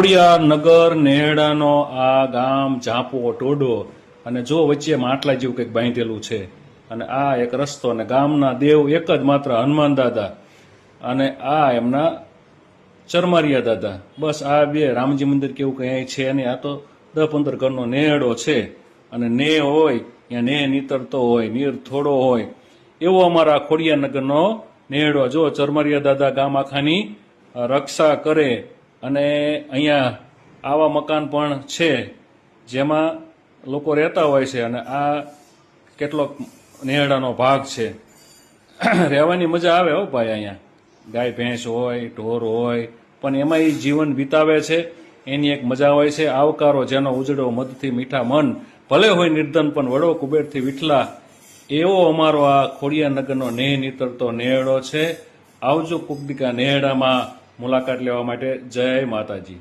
ખોડિયાર, નગર નેહડાનો આ ગામ ઝાંપો, ટોડો અને જો વચ્ચે માટલા જેવું કંઈક બાંધેલું છે. અને આ એક રસ્તો અને ગામના દેવ એક જ માત્ર હનુમાન દાદા અને આ એમના ચરમારિયા દાદા. બસ આ બે રામજી મંદિર કેવું કંઈ છે નહીં. આ તો દસ પંદર ઘરનો નેહડો છે. અને ને હોય, ત્યાં ને નીતરતો હોય, નીર થોડો હોય. એવો અમારા ખોડિયા નગરનો નેહડો જો ચરમરિયા દાદા ગામ આખાની રક્ષા કરે અને અહીંયા આવા મકાન પણ છે, જેમાં લોકો રહેતા હોય છે અને આ કેટલોક નેહડાનો ભાગ છે. રહેવાની મજા આવે હો ભાઈ અહીંયા. ગાય, ભેંસ હોય, ઢોર હોય, પણ એમાં એ જીવન વિતાવે છે, એની એક મજા હોય છે. આવકારો જેનો ઉજળો મધથી મીઠા મન, ભલે હોય નિર્ધન, પણ વડો કુબેરથી વિઠલા. એવો અમારો આ ખોડિયા નગરનો નેહ નીતરતો નેહડો છે. આવજો કુકડિકા નેહડામાં મુલાકાત લેવા માટે જય માતાજી.